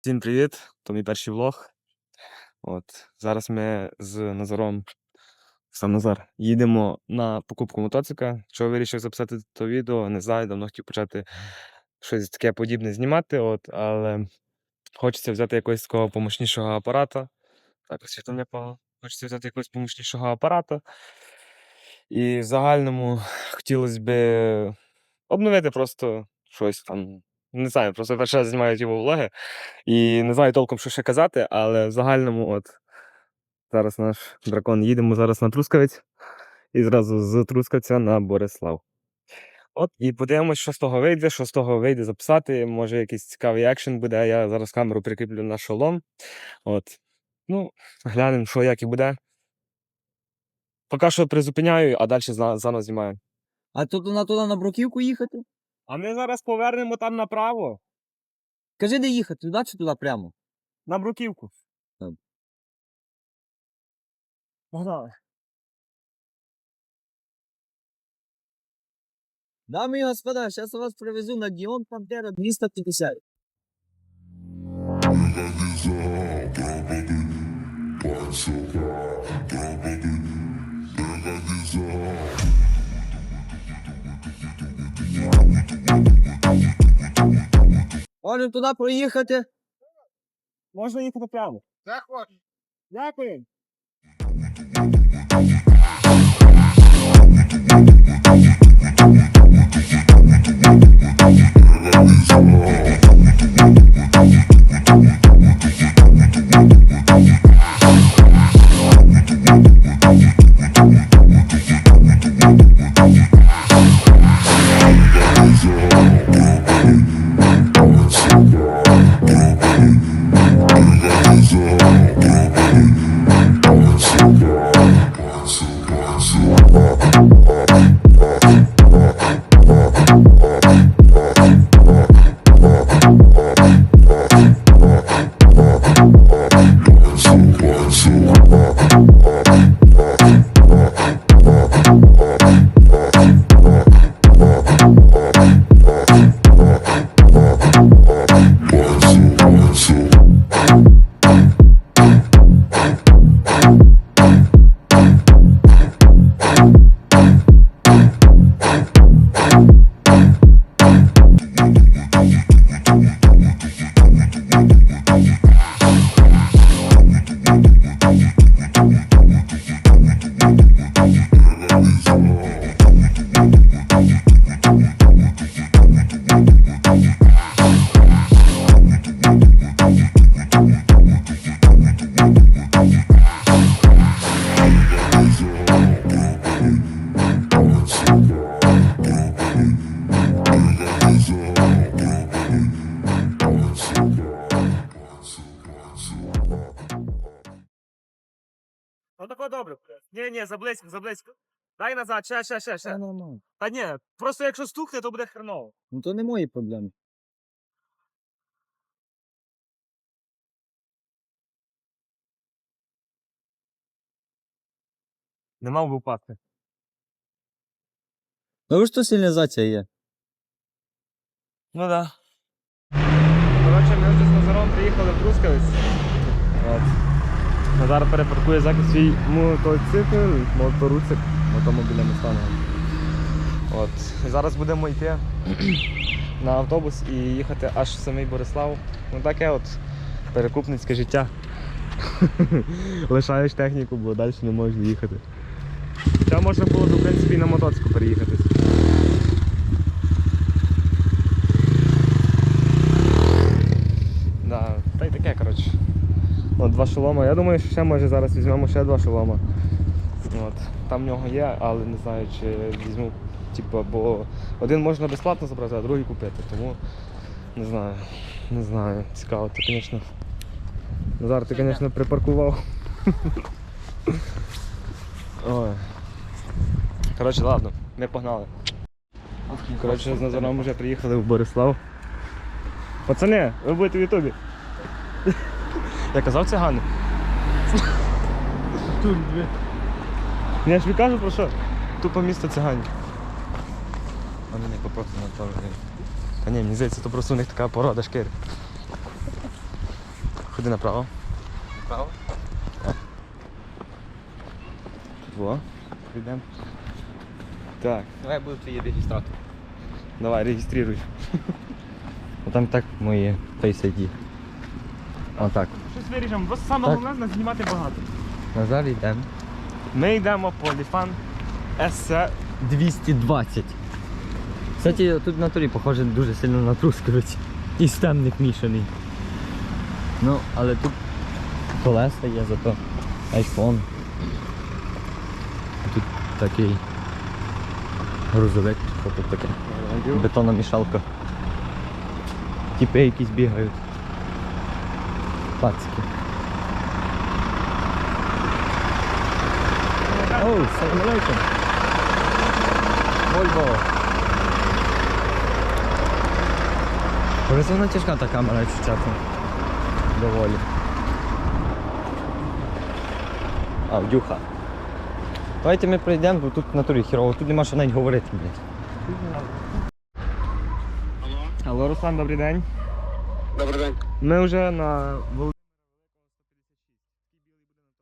Всім привіт! То мій перший влог. От. Зараз ми з Назаром, сам Назар, їдемо на покупку мотоцикла. Чого вирішив записати то відео, не знаю, давно хотів почати щось таке подібне знімати, от, але хочеться взяти якогось такого помощнішого апарата. Так, не погано. Хочеться взяти якогось помощнішого апарата. І в загальному хотілося б обновити просто щось там. Не знаю, просто перший раз знімаю його влоги. І не знаю толком, що ще казати, але в загальному, от зараз наш дракон їдемо зараз на Трускавець і зразу з Трускавця на Борислав. От, і подивимось, що з того вийде, що з того вийде записати. Може, якийсь цікавий екшен буде. Я зараз камеру прикріплю на шолом. От. Ну, глянемо, що як і буде. Поки що призупиняю, а далі заново знімаю. А тут на туди на бруківку їхати? А ми зараз повернемо там направо, Кажи, де їхати, туди чи туди прямо? на бруківку. Добре. Погнали. Дами і господа, зараз я вас привезу на Діон Пантера 250. Можемо туди проїхати. Можна їхати прямо. Так хочеш? Дякую. Ну Ні, ні, заблизько, заблизько. Дай назад, ще, ще, ще, ще. Нормально. Та ні, просто якщо стукне, то буде хреново. Ну то не мої проблеми. Не мав би впасти. Ну ви ж то сигналізація є. Ну да. Коротше, ми вже з Назаром приїхали в Трускавець. От. Назар перепаркує захист свій мотоцикл, моторуцик, мотомобільними станами. От. Зараз будемо йти на автобус і їхати аж в самий Борислав. Ну таке от перекупницьке життя. Лишаєш техніку, бо далі не можеш їхати. Хоча можна було в принципі, і на мотоцику переїхати. Да, та й таке, коротше. От два шолома. Я думаю, що ще може зараз візьмемо ще два шолома. От. Там в нього є, але не знаю, чи візьму. Типу, бо один можна безплатно забрати, а другий купити. Тому не знаю. Не знаю. Цікаво, ти, звісно. Назар, ти, звісно, припаркував. Ой. Коротше, ладно, ми погнали. Коротше, з Назаром вже приїхали в Борислав. Пацани, ви будете в Ютубі. Я казав цигани? Дві. Я ж тобі кажу про що? Тупо місто циганів. Вони не попросили на то. Та ні, мені здається, то просто у них така порода шкіри. Ходи направо. Направо? Во. Прийдемо. Так, Давай буду твій реєстратор. давай, реєструй. Ну там так мої Face ID. Отак. Виріжемо, бо саме Так. головне знімати багато. Назад йдемо. Ми йдемо по Ліфан СЦ 220. Кстати, тут в натурі похоже дуже сильно на трускавець. І стемник мішаний. Ну, але тут колеса є, зато iPhone. Тут такий грузовик, що тут таке. Бетонна мішалка. Тіпи якісь бігають. Пацики. Оу, салам алейкум. Вольво. Просто тяжка та камера, якщо чесно. Доволі. А, дюха. Давайте ми пройдемо, бо тут в натурі хірово, тут нема що навіть говорити, блядь. Алло, Руслан, добрий день. Добрий день. Ми вже на Володимира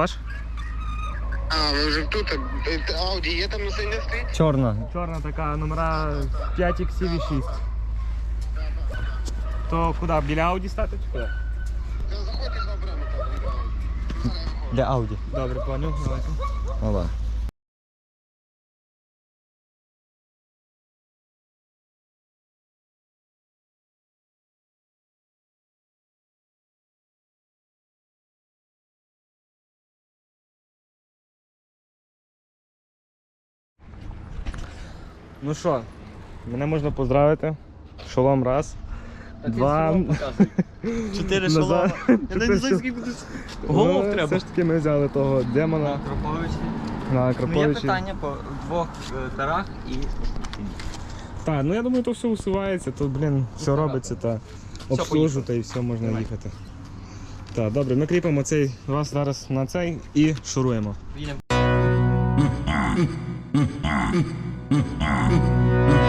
Ваш? А, ви вже тут. Е, Ауді є там на сцені стоїть? Чорна. Чорна така номера 5 XC 6 То куди? Біля Ауді стати чи куди? Та Заходьте з обрами там. Для Ауді. Добре, поняв. Давайте. Ова. Ну що, мене можна поздравити. Шолом раз. Два. Чотири Назад. Чотири шолома. Голов Ну, треба. Все ж таки ми взяли того демона Акроповичі. на Ну є питання по двох е, тарах і Так, ну я думаю, то все усувається, то, блін, все робиться та обслужу, та і все можна Давай. їхати. Так, добре, ми кріпимо цей вас зараз на цей і шуруємо. їдемо. Mm-hmm.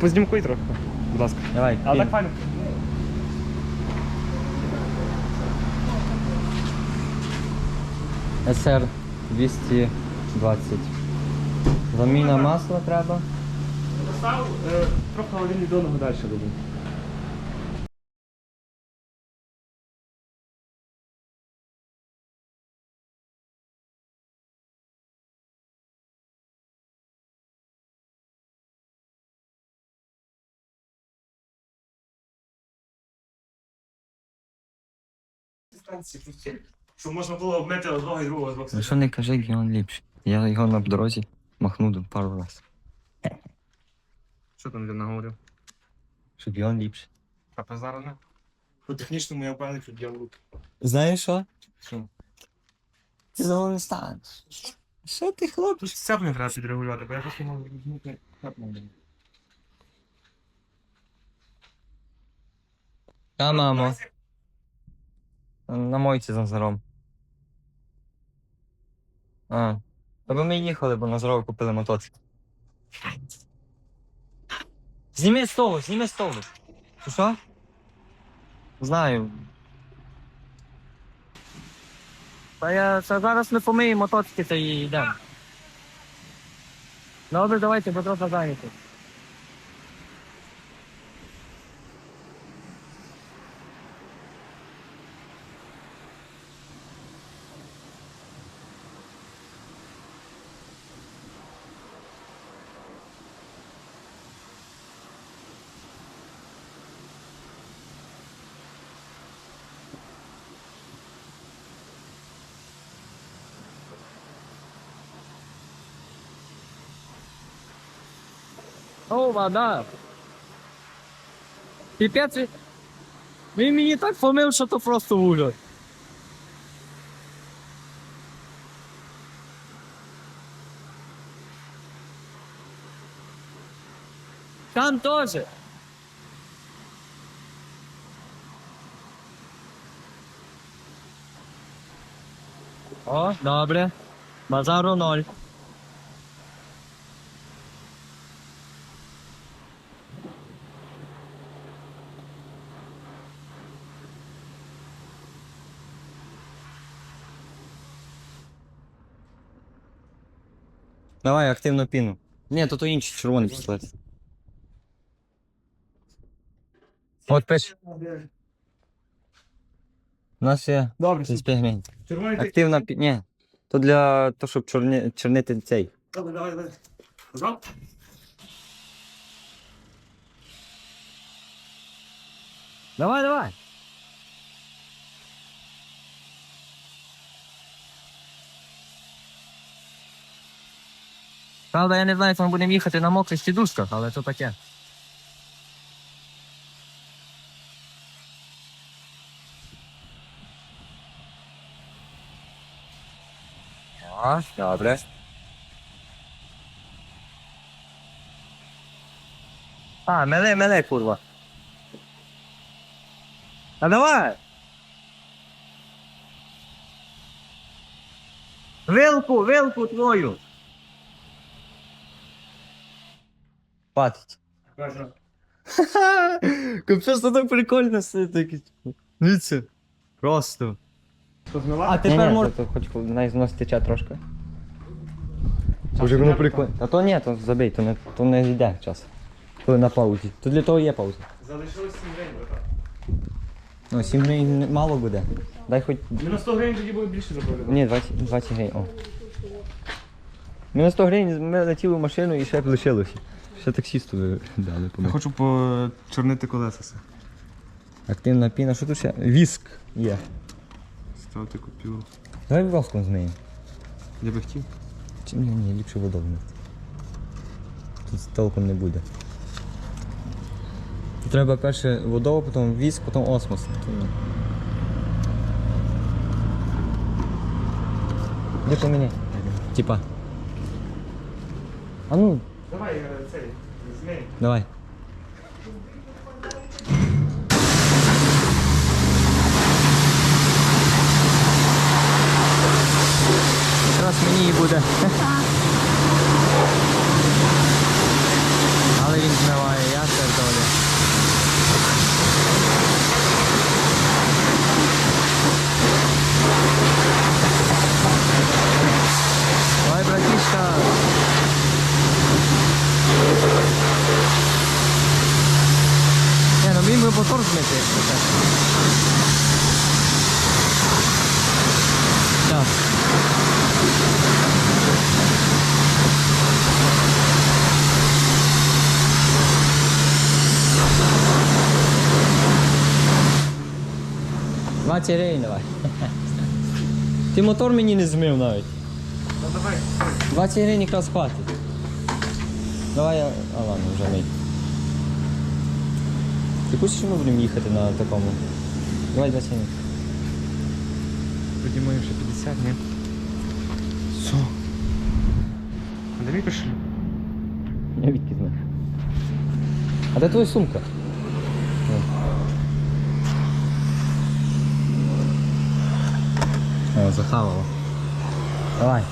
Познімкуй трохи, будь ласка. Давай, Але так файно. СР 220. Заміна масла треба. Став е, трохи один до далі робимо. Щоб можна було обмити одного і другого з двох Ну що не кажи, Гіон ліпший. Я його на дорозі махнув пару раз. Що там він наговорив? Щоб Гіон ліпший. А зараз не? По технічному я впевнений, що я руки. Знаєш що? Що? Ти знову не станеш. Що ти, хлоп? Тут сцеплення треба підрегулювати, бо я просто можу візьмути сцеплення. Та, мамо. На мойці з Назаром. А. Тобто ми їхали, бо Назаров купили мотоцикл. Зніми того, зніми з того. Що? Знаю. Та я це зараз не помию мотоцикл та і йдемо. Добре, давайте, бо трохи зайняті. О, вода. Піпець. він- Він мені так помив, що то просто ужас. Там теж. О, добре. Базару ноль. Давай активно піну. Ні, то то інший червоний пістолет. От пиш. У нас є Добре, 35 гривень. червоний ти. Активна пі... Ні. То для того, щоб чорні... чорнити цей. Добре, давай, давай. Готов? Давай, давай. Правда, я не знаю, як ми будемо їхати на мокрих сідушках, але то таке. О, добре. А, меле, меле, курва. А давай! Вилку, вилку твою! Хватить. Капець, це так прикольно таке. Дивіться. Просто. А тепер можна. Хоч навіть тече трошки. Боже, воно прикольно. А то ні, то забий, то не, то не йде час. Коли на паузі. То для того є пауза. Залишилось 7 гривень, братан. Ну, 7 гривень мало буде. Дай хоч. Мінус 100 гривень тоді буде більше заплатити. Ні, 20, 20 гривень. О. Мінус 100 гривень ми летіли в машину і ще б лишилося. Ще таксісту ви дали Я помогти. хочу почорнити колеса. все. Активна піна, що тут ще? Віск є. Ставити купюру. Давай воском змиємо. Я би хотів. Чи ні, ні, ліпше водою. Тут толком не буде. Треба перше водою, потім віск, потім осмос. То ні. Де по мені? Типа. А ну, Давай. Давай. Якраз мені і буде. Але він змиває, я це долі. Давай, братишка. Не, ну він би мотор змити, якщо так. Так. 20 гривень давай. Ти мотор мені не змив навіть. Ну давай. 20 гривень якраз хватить. Давай я. А ладно, вже мій. Ти хочеш, що ми будемо їхати на такому? Давай 20 гривень. Тоді маю ще 50, ні? Що? А де мій кошель? Я відки знаю. А де твоя сумка? О, захавала. Давай.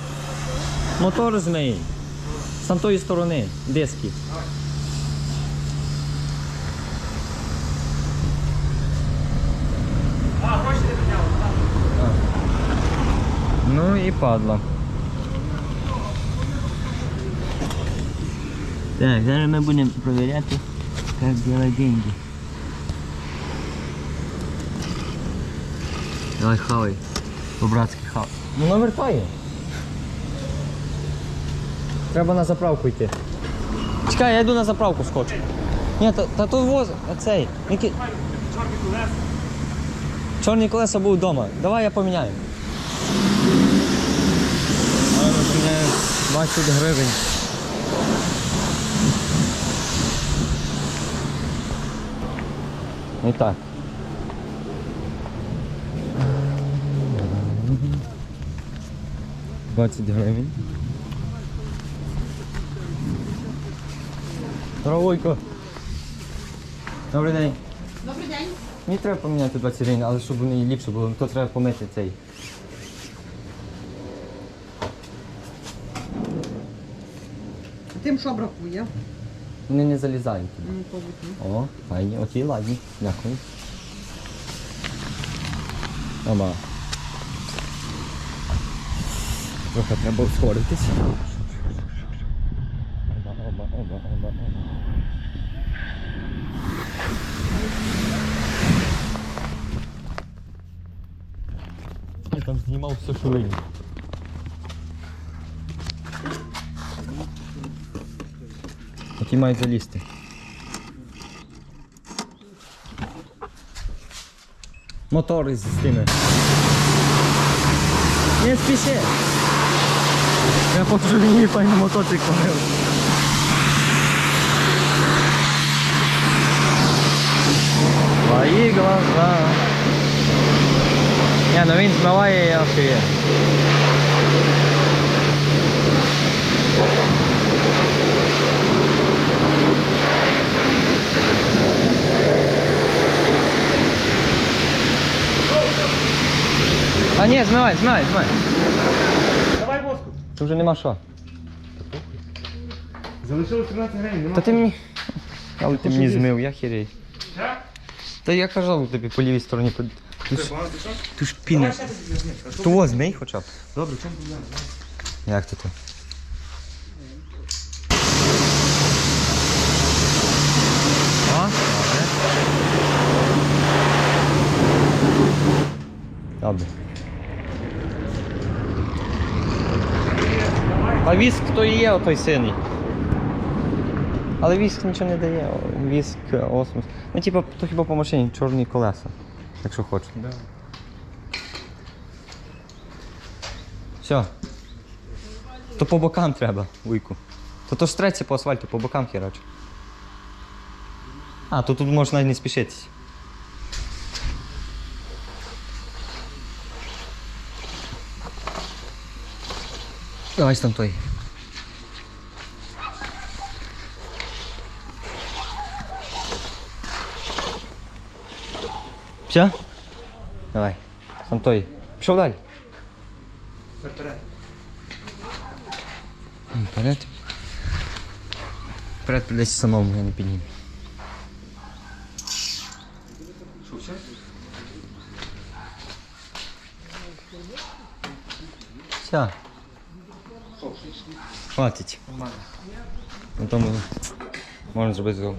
Мотор змий. З там тої сторони. Диски. А, гроші не підняли. Ну і падла. Так, зараз ми будемо перевіряти, як делать деньги. Давай хавай. По-братськи хавай. Ну навертає. Треба на заправку йти. Чекай, я йду на заправку скочу. Ні, та, та то воз, цей. Які... Чорні колеса. Чорні колеса був вдома. Давай я поміняю. Поміняю 20 гривень. І так. Двадцять гривень. Здоровойко. Добрий день. Добрий день. Мені треба поміняти 20 гривень, але щоб вони ліпше було, то треба помити цей. Тим, що бракує? Вони не залізають туди. Ну. О, файні, окей, ладні. Дякую. Оба. Трохи треба ускоритися. Оба, оба, оба, оба, оба. Я там знімав все, що вийде. Які мають залізти. Мотори з тими. Не спіши. Я щоб мені файний мотоцикл купив. Твої глаза. Не, ну він змиває я ахує. А ні, змивай, змивай, змивай. Вже нема що. Залишилось 13 гривень. нема Та ти мені. Але ти мені змив, я хірей. Та я казав тобі по лівій стороні. по- Тут ж. А що То змий хоча б. Добре, в чому проблема? Як то ти? А? Добре. А віск то і є отой синий. Але віск нічого не дає. Віск, осмос. Ну, типа, то хіба по машині чорні колеса, якщо хочеш. Да. Все. То по бокам треба, вуйку. То то ж треться по асфальту, по бокам хірач. А, то тут можна не спішитись. Давай там той. Все? Давай. Там той. Пішов далі. Вперед. Вперед. Вперед придеться самому, я не підніму. Що, все? Все. Хватить. Нормально. На тому можна зробити.